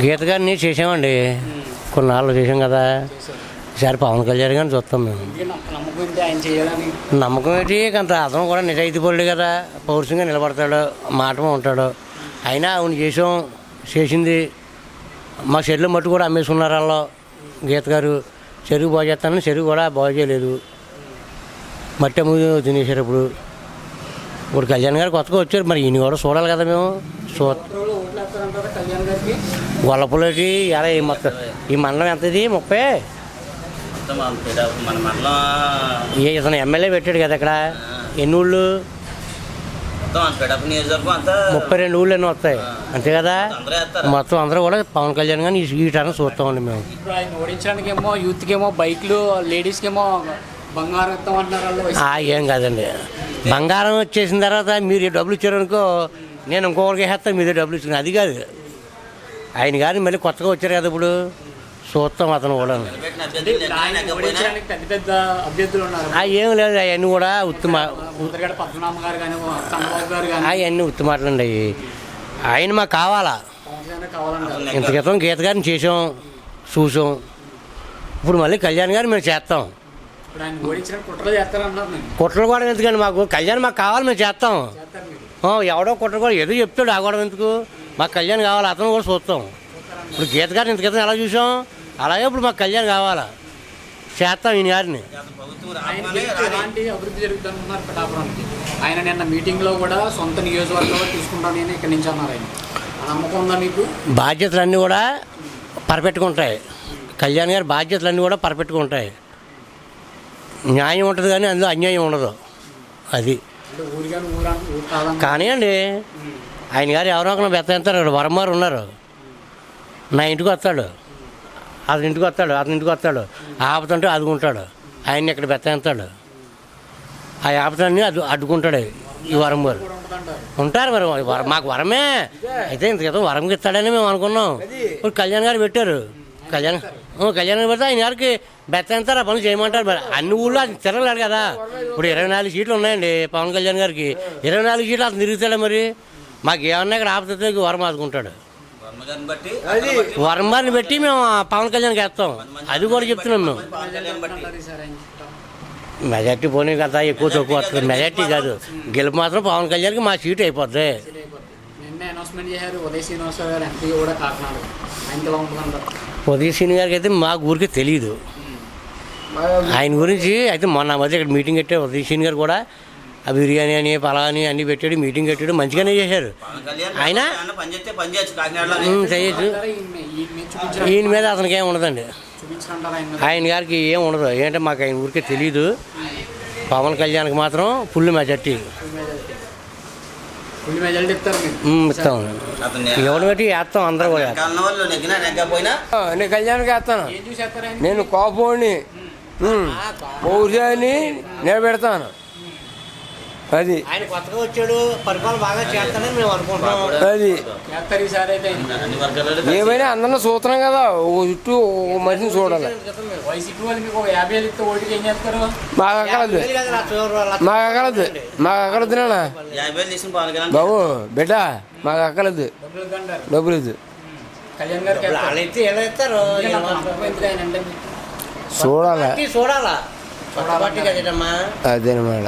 గీత గారిని చేసామండి కొన్నాళ్ళు చేసాం కదా. ఈసారి పవన్ కళ్యాణ్ గారిని చూస్తాం మేము. నమ్మకం ఏంటి అంత అతను కూడా నిజాయితీ కదా. పౌరుషంగా నిలబడతాడు మాట ఉంటాడు. అయినా అవును చేసాం చేసింది. మా చెల్లు మట్టు కూడా అమ్మేసుకున్నారు వాళ్ళు గీత గారు. చెరువు బాగు చేస్తానని చెరువు కూడా బాగు చేయలేదు. మట్టి అమ్ము తినేసారు ఇప్పుడు ఇప్పుడు కళ్యాణ్ గారు కొత్తగా వచ్చారు మరి ఈయన కూడా చూడాలి కదా మేము. చూ గొల్లపులటి ఎలా ఈ మొత్తం ఈ మండలం ఎంత ఇది? ముప్పై? మన మండలం ఏ ఇతను ఎమ్మెల్యే పెట్టాడు కదా ఇక్కడ? ఎన్ని ఊళ్ళు? ముప్పై రెండు ఊళ్ళు ఎన్నో వస్తాయి అంతే కదా? మొత్తం అందరూ కూడా పవన్ కళ్యాణ్ గారిని ఈ టర్న్ చూస్తామండి మేము. ఇప్పుడు ఆయన ఓడించడానికి ఏమో యూత్కి ఏమో బైక్లు లేడీస్కి ఏమో బంగారం ఇస్తాం అంటున్నారు ఏం కాదండి. బంగారం వచ్చేసిన తర్వాత మీరు డబ్బులు ఇచ్చారనుకో నేను ఇంకొకరికి వేస్తాను మీదే డబ్బులు ఇచ్చిన అది కాదు. ఆయన గారిని మళ్ళీ కొత్తగా వచ్చారు కదా ఇప్పుడు. చూస్తాం అతను కూడా. ఏం లేదు అవన్నీ కూడా ఉత్తమ కానీ కానీ అవన్నీ ఉత్తమాటలండి అవి. ఆయన మాకు కావాలా? ఇంత క్రితం గీత గారిని చేసాం చూసాం ఇప్పుడు మళ్ళీ కళ్యాణ్ గారిని మేము చేస్తాం. కుట్రలు కూడా ఎందుకండి మాకు? కళ్యాణ్ మాకు కావాలి మేము చేస్తాం. ఎవడో కుట్ర కూడా ఏదో చెప్తాడు ఆ గొడవ ఎందుకు? మాకు కళ్యాణ్ కావాలి అతను కూడా చూస్తాం. ఇప్పుడు గీత గారిని ఇంత ఎలా చూసాం? అలాగే ఇప్పుడు మాకు కళ్యాణ్ కావాలా? చేస్తాం ఈయన గారిని. ఆయన నిన్న మీటింగ్లో కూడా సొంత నియోజకవర్గంలో తీసుకుంటాను నేను ఇక్కడి నుంచి అన్నారు ఆయన. నమ్మకం ఉందా మీకు? బాధ్యతలన్నీ కూడా పరపెట్టుకుంటాయి. కళ్యాణ్ గారి బాధ్యతలన్నీ కూడా పరపెట్టుకుంటాయి. న్యాయం ఉంటుంది కానీ అందులో అన్యాయం ఉండదు. అది. కానీ అండి ఆయన గారు ఎవరో ఒకరు బెత్తంటారు వరమారు ఉన్నారు. నా ఇంటికి వస్తాడు. అతని ఇంటికి వస్తాడు అతని ఇంటికి వస్తాడు. ఆపుతుంటే అదుకుంటాడు ఆయన్ని ఇక్కడ బెత్తంతాడు ఆ ఆపతాన్ని అడ్డు అడ్డుకుంటాడు ఈ వరం ఉంటుందంటారు. ఉంటారు మరి వరం మాకు వరమే. అయితే ఇంత క్రితం వరం ఇస్తాడని మేము అనుకున్నాం. ఇప్పుడు కళ్యాణ్ గారు పెట్టారు. కళ్యాణ్ కళ్యాణ్ పెడితే ఆయన గారికి బెత్తంతారు ఆ పనులు చేయమంటారు మరి. అన్ని ఊళ్ళో అది తిరగలేడు కదా. ఇప్పుడు ఇరవై నాలుగు సీట్లు ఉన్నాయండి పవన్ కళ్యాణ్ గారికి. ఇరవై నాలుగు సీట్లు అతను తిరుగుతాడు మరి? మాకు ఏమన్నా ఇక్కడ ఆపతే వరం ఆదుకుంటాడు. వర్మ గారిని బట్టి వరం గారిని పెట్టి మేము పవన్ కళ్యాణ్కి వేస్తాం. అది కూడా చెప్తున్నాం మేము కళ్యాణ్ మెజార్టీ పోనీ కదా ఎక్కువ తక్కువ వస్తుంది. మెజార్టీ కాదు. గెలుపు మాత్రం పవన్ కళ్యాణ్కి మా సీటు అయిపోద్ది. నిన్న అనౌన్స్మెంట్ చేశారు ఉదయ్ శ్రీనివాసరావు గారు ఎంపీ కూడా కాకినాడ ఉదయ శ్రీని గారికి అయితే మా ఊరికి తెలియదు ఆయన గురించి అయితే మొన్న మధ్య ఇక్కడ మీటింగ్ పెట్టాడు ఉదయ శ్రీని గారు కూడా ఆ బిర్యానీ అని పలా అని అన్ని పెట్టాడు మీటింగ్ పెట్టాడు మంచిగానే చేశారు. ఆయన? చేయొచ్చు. ఈయన మీద అతనికి ఏమి ఉండదండి. ఆయన ఆయన గారికి ఏం ఉండదు. ఏంటంటే మాకు ఆయన ఊరికే తెలియదు పవన్ కళ్యాణ్కి మాత్రం full majority full majority full majority ఇస్తారు మీరు ఉమ్, ఇస్తాం. ఎవడు పెట్టి వేస్తాం అందరూ కూడా నేను కళ్యాణ్కి వేస్తాను నేను కోపోని పౌరుషాన్ని నిలబెడతాను. అది. ఆయన కొత్తగా వచ్చాడు పరిపాలన బాగా చేస్తానని మేము అనుకుంటున్నాం. అది. చేస్తారు ఈసారి అయితే. ఆయన. అన్ని వర్గాలలో ఏమైనా అందరిని చూస్తున్నాం కదా ఓ చుట్టూ ఓ మనిషిని చూడాలి. వైసీపీ వాళ్ళు మీకు ఒక యాభై వేలు ఇస్తే ఓటుకి ఏం చేస్తారు? మాకు అక్కలదు మాకు అక్కలదు మాకు అక్కలదు నాన్న. యాభై వేలు తీసుకుని పవన్ కళ్యాణ్ బాబు బిడ్డ మాకు అక్కలదు డబ్బులు కళ్యాణ్ ఎలా ఇస్తారు? చూడాలి. చూడాలా. అదేనమాట